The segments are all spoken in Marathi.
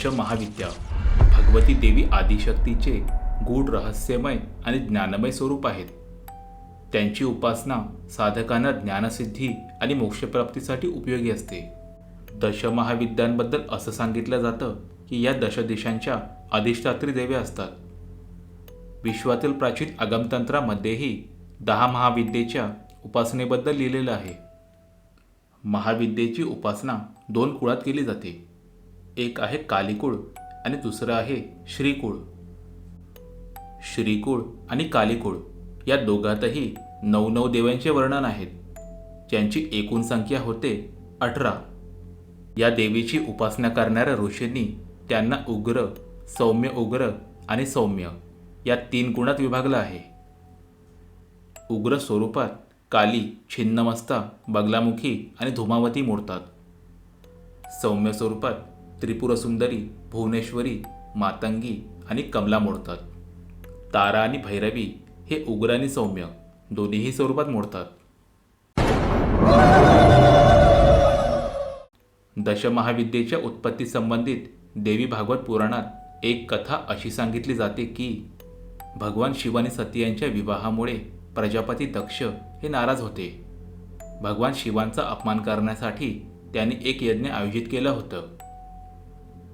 दशमहाविद्या भगवती देवी आदिशक्तीचे गूढ रहस्यमय आणि ज्ञानमय स्वरूप आहेत. त्यांची उपासना साधकांना ज्ञानसिद्धी आणि मोक्षप्राप्तीसाठी उपयोगी असते. दशमहाविद्यांबद्दल असं सांगितलं जातं की या दशदेशांच्या अधिष्ठात्री देवी असतात. विश्वातील प्राचीन आगमतंत्रामध्येही दहा महाविद्येच्या उपासनेबद्दल लिहिलेलं आहे. महाविद्येची उपासना दोन कुळात केली जाते. एक आहे कालीकुळ आणि दुसरं आहे श्रीकुळ. श्रीकुळ आणि कालीकुळ या दोघातही नऊ नऊ देवांचे वर्णन आहेत. ज्यांची एकूण संख्या होते अठरा. या देवीची उपासना करणाऱ्या ऋषींनी त्यांना उग्र सौम्य उग्र आणि सौम्य या तीन गुणात विभागलं आहे. उग्र स्वरूपात काली छिन्नमस्ता बगलामुखी आणि धुमावती मोडतात. सौम्य स्वरूपात त्रिपुरसुंदरी भुवनेश्वरी मातंगी आणि कमला मोडतात. तारा आणि भैरवी हे उग्र आणि सौम्य दोन्हीही स्वरूपात मोडतात. दशमहाविद्येच्या उत्पत्ती संबंधित देवी भागवत पुराणात एक कथा अशी सांगितली जाते की भगवान शिव आणि सती यांच्या विवाहामुळे प्रजापती दक्ष हे नाराज होते. भगवान शिवांचा अपमान करण्यासाठी त्यांनी एक यज्ञ आयोजित केलं होतं.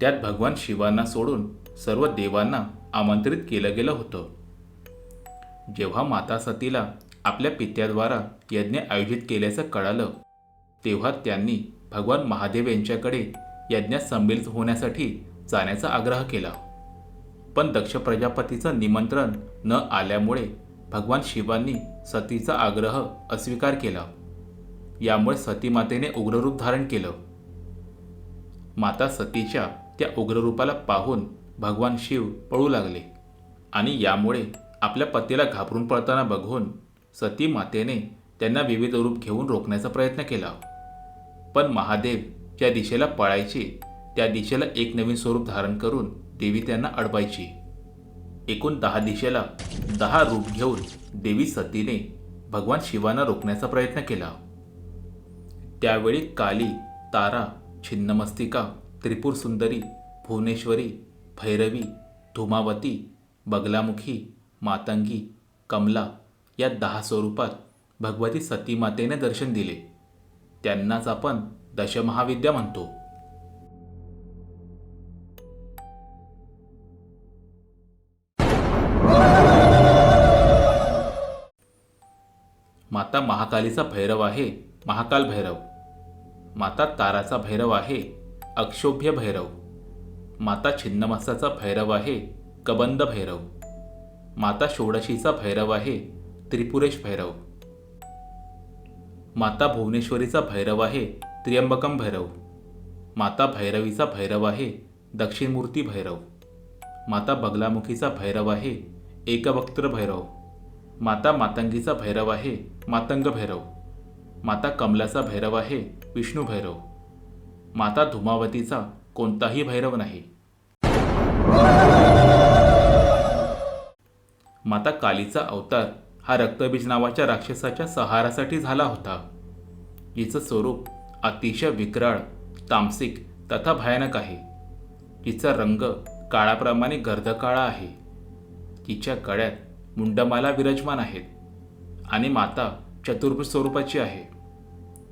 त्यात भगवान शिवांना सोडून सर्व देवांना आमंत्रित केलं गेलं होतं. जेव्हा माता सतीला आपल्या पित्याद्वारा यज्ञ आयोजित केल्याचं कळालं तेव्हा त्यांनी भगवान महादेव यांच्याकडे यज्ञात संमिलित होण्यासाठी जाण्याचा आग्रह केला. पण दक्ष प्रजापतीचं निमंत्रण न आल्यामुळे भगवान शिवांनी सतीचा आग्रह अस्वीकार केला. यामुळे सतीमातेने उग्ररूप धारण केलं. माता सतीच्या त्या उग्ररूपाला पाहून भगवान शिव पळू लागले आणि यामुळे आपल्या पतीला घाबरून पळताना बघून सती मातेने त्यांना विविध रूप घेऊन रोखण्याचा प्रयत्न केला. पण महादेव ज्या दिशेला पळायचे त्या दिशेला एक नवीन स्वरूप धारण करून देवी त्यांना अडवायची. एकूण दहा दिशेला दहा रूप घेऊन देवी सतीने भगवान शिवांना रोखण्याचा प्रयत्न केला. त्यावेळी काली तारा छिन्नमस्तिका त्रिपुर सुंदरी भुवनेश्वरी भैरवी धुमावती बगलामुखी मातंगी कमला या दहा स्वरूपात भगवती सतीमातेने दर्शन दिले. त्यांनाच आपण दशमहाविद्या म्हणतो. माता महाकालीचा भैरव आहे महाकाल भैरव. माता ताराचा भैरव आहे अक्षोभ्य भैरव. माता छिन्नमस्ताचा भैरव आहे कबंद भैरव. माता षोडशीचा भैरव आहे त्रिपुरेश भैरव. माता भुवनेश्वरीचा भैरव आहे त्र्यंबकम भैरव. माता भैरवीचा भैरव आहे दक्षिणमूर्ती भैरव. माता बगलामुखीचा भैरव आहे एकवक्त्र भैरव. माता मातंगीचा भैरव आहे मातंग भैरव. माता कमलाचा भैरव आहे विष्णू भैरव. माता धुमावतीचा कोणताही भैरव नाही. माता कालीचा अवतार हा रक्तबीज नावाच्या राक्षसाच्या सहारासाठी झाला होता. हिचं स्वरूप अतिशय विक्राळ तामसिक तथा भयानक आहे. तिचा रंग काळाप्रमाणे गर्द काळा आहे. तिच्या गळ्यात मुंडमाला विराजमान आहेत आणि माता चतुर्भुज स्वरूपाची आहे.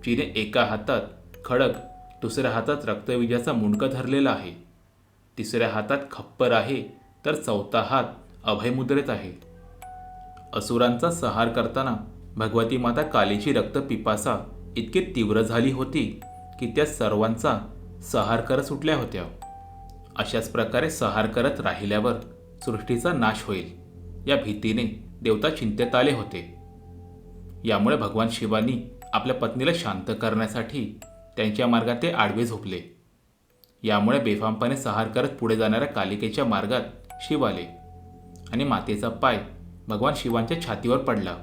तिने एका हातात खडक दुसऱ्या हातात रक्तबीजाचा मुंडका धरलेला आहे. तिसऱ्या हातात खप्पर आहे तर चौथा हात अभयमुद्रेत आहे. असुरांचा संहार करताना भगवती माता कालीची रक्तपिपासा इतकी तीव्र झाली होती की त्या सर्वांचा संहार करत सुटल्या होत्या. अशाच प्रकारे संहार करत राहिल्यावर सृष्टीचा नाश होईल या भीतीने देवता चिंतेत आले होते. यामुळे भगवान शिवानी आपल्या पत्नीला शांत करण्यासाठी त्यांच्या मार्गात ते आडवे झोपले. यामुळे बेफामपणे सहार करत पुढे जाणाऱ्या कालिकेच्या मार्गात शिव आले आणि मातेचा पाय भगवान शिवांच्या छातीवर पडला.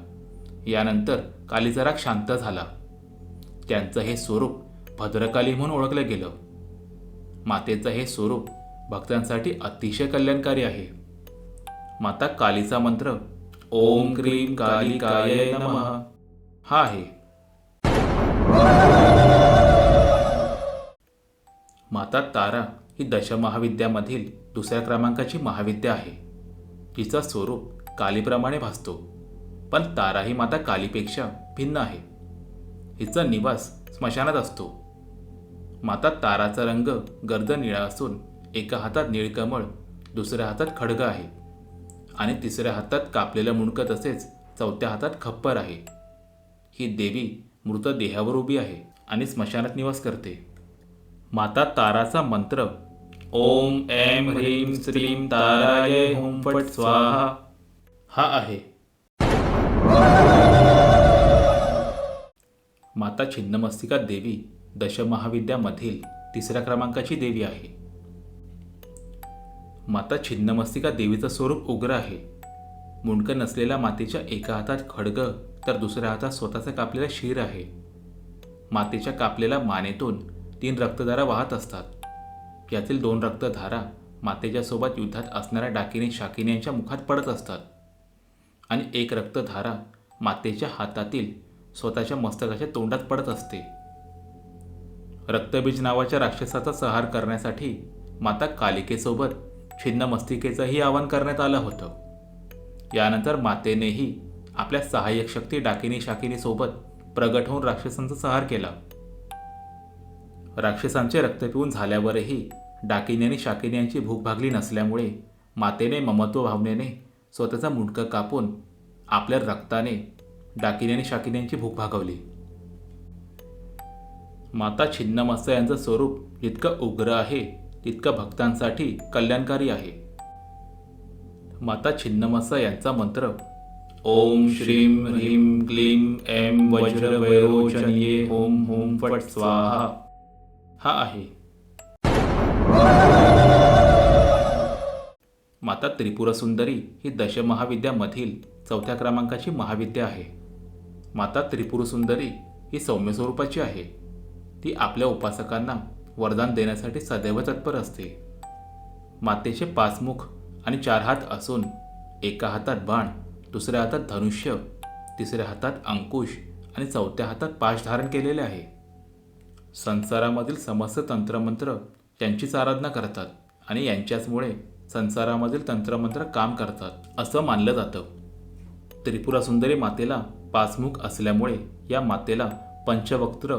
यानंतर कालीचा राग शांत झाला. त्यांचं हे स्वरूप भद्रकाली म्हणून ओळखलं गेलं. मातेचं हे स्वरूप भक्तांसाठी अतिशय कल्याणकारी आहे. माता कालीचा मंत्र ओम क्रीम काली काय नमः हा आहे. माता तारा ही दशमहाविद्यामधील दुसऱ्या क्रमांकाची महाविद्या आहे. तिचा स्वरूप कालीप्रमाणे भासतो पण तारा ही माता कालीपेक्षा भिन्न आहे. हिचा निवास स्मशानात असतो. माता ताराचा रंग गर्द निळा असून एका हातात निळकमळ दुसऱ्या हातात खडग आहे आणि तिसऱ्या हातात कापलेलं मुंडकं तसेच चौथ्या हातात खप्पर आहे. ही देवी मृतदेहावर उभी आहे आणि स्मशानात निवास करते. माता ताराचा मंत्र. ओम ऐम ह्रीम श्रीम ताराय हुम फट स्वाहा. हा आहे. माता छिन्नमस्तिका देवी दशमहाविद्यामधील तिसऱ्या क्रमांकाची देवी आहे. माता छिन्नमस्तिका देवीचं स्वरूप उग्र आहे. मुंडकं नसलेल्या मातेच्या एका हातात खडग तर दुसऱ्या हातात स्वतःचा कापलेला शिर आहे. मातेच्या कापलेल्या मानेतून तीन रक्तधारा वाहत असतात. यातील दोन रक्तधारा मातेच्या सोबत युद्धात असणाऱ्या डाकिनी शाकिनी यांच्या मुखात पडत असतात. आणि एक रक्तधारा मातेच्या हातातील स्वतःच्या मस्तकाच्या तोंडात पडत असते. रक्तबीज नावाच्या राक्षसाचा संहार करण्यासाठी माता कालिकेसोबत छिन्नमस्तिकेचंही आवाहन करण्यात आलं होतं. यानंतर मातेनेही आपल्या सहाय्यक शक्ती डाकिनी शाकिनीसोबत प्रगट होऊन राक्षसांचा संहार केला. राक्षसांचे रक्त पिऊन झाल्यावरही डाकिनी आणि शाकिनी यांची भूक भागली नसल्यामुळे मातेने ममत्व भावनेने स्वतःचा मुंडकं कापून आपल्या रक्ताने डाकिनी आणि शाकिनी यांची भूक भागवली. माता छिन्नमस्त यांचं स्वरूप जितकं उग्र आहे तितकं भक्तांसाठी कल्याणकारी आहे. माता छिन्नमस्ता यांचा मंत्र ओम श्रीम ह्रीम क्लीम एम वज्रवैरोचनीये ओम होम फट स्वाहा. हा आहे. माता त्रिपुरा सुंदरी ही दशमहाविद्यामधील चौथ्या क्रमांकाची महाविद्या आहे. माता त्रिपुर सुंदरी ही सौम्य स्वरूपाची आहे. ती आपल्या उपासकांना वरदान देण्यासाठी सदैव तत्पर असते. मातेचे पाच मुख आणि चार हात असून एका हातात बाण दुसऱ्या हातात धनुष्य तिसऱ्या हातात अंकुश आणि चौथ्या हातात पाश धारण केलेले आहे. संसारामधील समस्त तंत्रमंत्र त्यांचीच आराधना करतात आणि यांच्याचमुळे संसारामधील तंत्रमंत्र काम करतात असं मानलं जातं. त्रिपुरा सुंदरी मातेला पाचमुख असल्यामुळे या मातेला पंचवक्त्र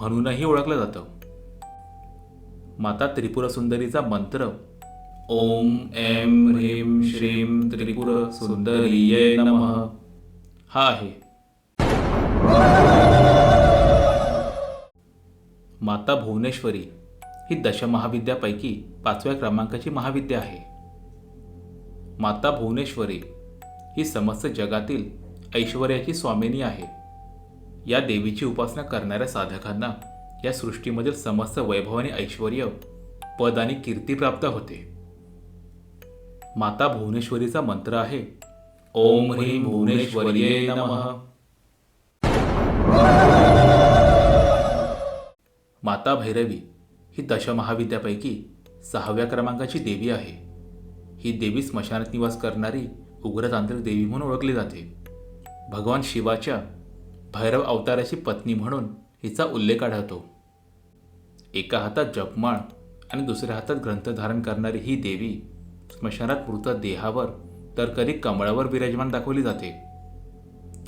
म्हणूनही ओळखलं जातं. माता त्रिपुरा सुंदरीचा मंत्र ओम एम ह्रीम श्रीम त्रिपुर सुंदरीये नमः हा आहे. माता भुवनेश्वरी ही दशमहाविद्यापैकी पाचव्या क्रमांकाची महाविद्या आहे. माता भुवनेश्वरी ही समस्त जगातील ऐश्वर्याची स्वामिनी आहे. या देवीची उपासना करणाऱ्या साधकांना या सृष्टीमधील समस्त वैभव आणि ऐश्वर पद आणि कीर्ती प्राप्त होते. माता भुवनेश्वरीचा मंत्र आहे ओम ह्रीम भुवनेश्वरीये नमः. माता भैरवी ही दशमहाविद्यापैकी सहाव्या क्रमांकाची देवी आहे. ही देवी स्मशानात निवास करणारी उग्रतांत्रिक देवी म्हणून ओळखली जाते. भगवान शिवाच्या भैरव अवताराची पत्नी म्हणून हिचा उल्लेख आढळतो. एका हातात जपमाळ आणि दुसऱ्या हातात ग्रंथ धारण करणारी ही देवी स्मशानात मृत देहावर तर कधी कमळावर विराजमान दाखवली जाते.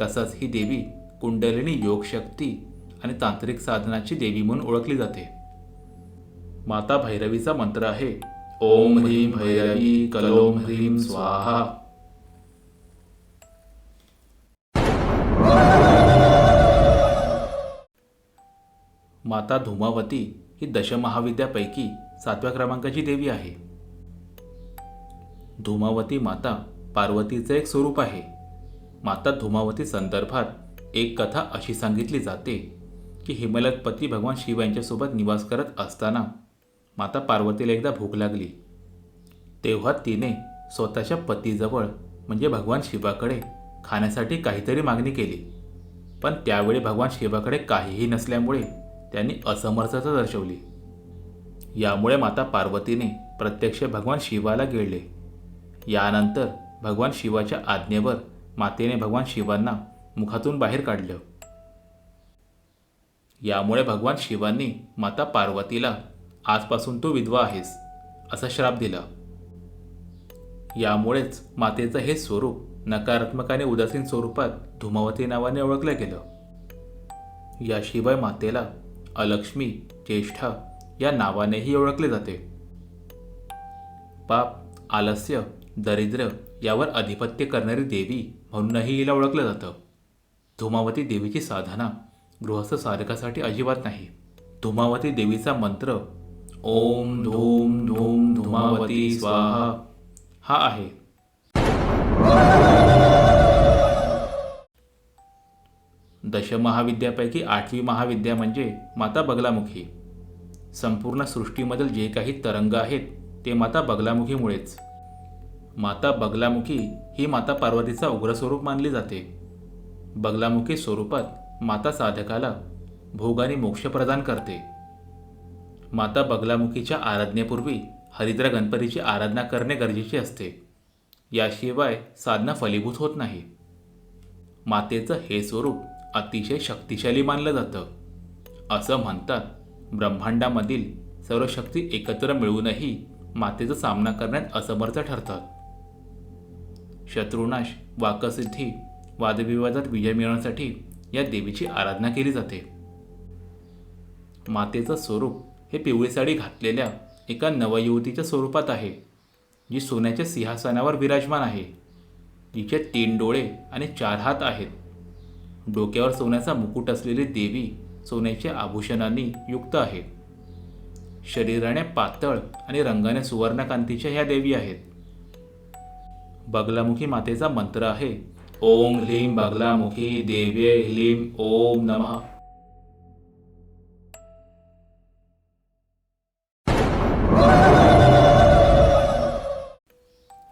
तसंच ही देवी कुंडलिनी योगशक्ती आणि तांत्रिक साधनाची देवी म्हणून ओळखली जाते. माता भैरवीचा मंत्र आहे ओम ह्रीम भैरवी कलोम ह्रीम स्वाहा. माता धुमावती ही दशमहाविद्यापैकी सातव्या क्रमांकाची देवी आहे. धुमावती माता पार्वतीचं एक स्वरूप आहे. माता धुमावती संदर्भात एक कथा अशी सांगितली जाते. की हिमालयात पती भगवान शिव यांच्यासोबत निवास करत असताना माता पार्वतीला एकदा भूक लागली. तेव्हा तिने स्वतःच्या पतीजवळ म्हणजे भगवान शिवाकडे खाण्यासाठी काहीतरी मागणी केली. पण त्यावेळी भगवान शिवाकडे काहीही नसल्यामुळे त्यांनी असमर्थता दर्शवली. यामुळे माता पार्वतीने प्रत्यक्ष भगवान शिवाला गिळले. यानंतर भगवान शिवाच्या आज्ञेवर मातेने भगवान शिवांना मुखातून बाहेर काढलं. यामुळे भगवान शिवांनी माता पार्वतीला आजपासून तू विधवा आहेस असा श्राप दिला. यामुळेच मातेचं हे स्वरूप नकारात्मक आणि उदासीन स्वरूपात धुमावती नावाने ओळखलं गेलं. याशिवाय मातेला अलक्ष्मी ज्येष्ठा या नावानेही ओळखले जाते. पाप आलस्य दरिद्र यावर अधिपत्य करणारी देवी म्हणूनही हिला ओळखलं जातं. धुमावती देवीची साधना गृहस्थ साधकासाठी अजिबात नाही. धुमावती देवीचा मंत्र ओम धूम धूम धुमावती स्वाहा हा आहे. दशमहाविद्यापैकी आठवी महाविद्या म्हणजे माता बगलामुखी. संपूर्ण सृष्टीमधील जे काही तरंग आहेत ते माता बगलामुखीमुळेच. माता बगलामुखी ही माता पार्वतीचा उग्र स्वरूप मानली जाते. बगलामुखी स्वरूपात माता साधकाला भोग आणि मोक्ष प्रदान करते. माता बगलामुखीच्या आराधनेपूर्वी हरिद्रा गणपतीची आराधना करणे गरजेचे असते. याशिवाय साधना फलीभूत होत नाही. मातेचं हे स्वरूप अतिशय शक्तिशाली मानलं जातं. असं म्हणतात ब्रह्मांडामधील सर्व शक्ती एकत्र मिळूनही मातेचा सामना करण्यात असमर्थ ठरतात. शत्रुनाश वाकसिद्धी वादविवादात विजय मिळवण्यासाठी या देवीची आराधना केली जाते. मातेचं स्वरूप हे पिवळी साडी घातलेल्या एका नवयुवतीच्या स्वरूपात आहे जी सोन्याच्या सिंहासनावर विराजमान आहे. तिचे तीन डोळे आणि चार हात आहेत. डोक्यावर सोन्याचा मुकुट असलेली देवी सोन्याच्या आभूषणांनी युक्त आहे. शरीराने पातळ आणि रंगाने सुवर्णकांतीच्या ह्या देवी आहेत. बगलामुखी मातेचा मंत्र आहे ओम ह्लीं बगलामुखी देव्ये ह्लीं ओम नमः।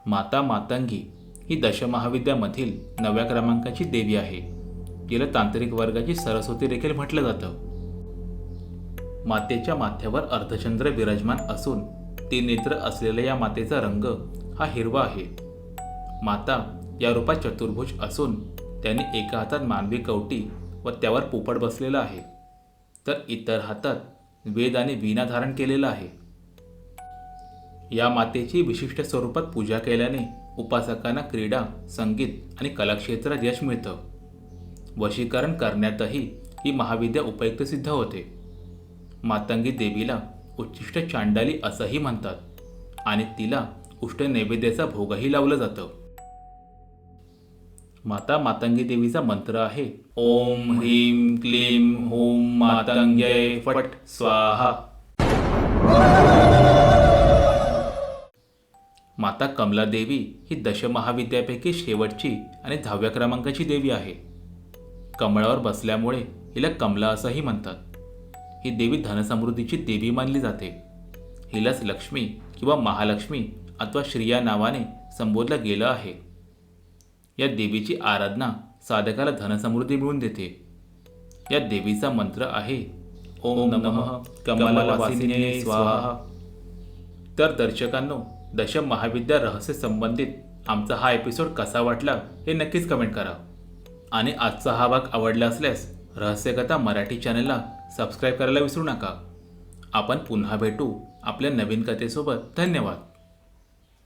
माता मातंगी ही दशमहाविद्यामधील नव्या क्रमांकाची देवी आहे. तिला तांत्रिक वर्गाची सरस्वती देखील म्हटलं जातं. मातेच्या माथ्यावर अर्धचंद्र विराजमान असून ती नेत्र असलेल्या या मातेचा रंग हा हिरवा आहे. माता या रूपात चतुर्भुज असून त्याने एका हातात मानवी कवटी व त्यावर पोपट बसलेला आहे. तर इतर हातात वेद आणि वीणा धारण केलेला आहे. या मातेची विशिष्ट स्वरूपात पूजा केल्याने उपासकांना क्रीडा संगीत आणि कलाक्षेत्रात यश मिळतं. वशीकरण करण्यातही ही महाविद्या उपयुक्त सिद्ध होते. मातंगी देवीला उच्चिष्ट चांडाली असंही म्हणतात आणि तिला उष्ट नैवेद्याचा भोगही लावलं जातं. माता मातंगी देवीचा मंत्र आहे. ओम ह्रीम क्लीम होम मातंग्य फट स्वाहा. माता कमला देवी ही दशमहाविद्यापैकी शेवटची आणि दहाव्या क्रमांकाची देवी आहे. कमळावर बसल्यामुळे हिला कमला असंही म्हणतात. ही देवी धनसमृद्धीची देवी मानली जाते. हिलाच लक्ष्मी किंवा महालक्ष्मी अथवा श्रिया नावाने संबोधलं गेलं आहे. या देवीची आराधना साधकाला धनसमृद्धी मिळवून देते. या देवीचा मंत्र आहे ओम नमः कमलवासिने स्वाहा. तर दर्शकांनो दशम महाविद्या रहस्य संबंधित आमचा हा एपिसोड कसा वाटला हे नक्कीच कमेंट करा. आणि आजचा हा भाग आवडला असल्यास रहस्यकथा मराठी चॅनलला सबस्क्राईब करायला विसरू नका. आपण पुन्हा भेटू आपल्या नवीन कथेसोबत. धन्यवाद.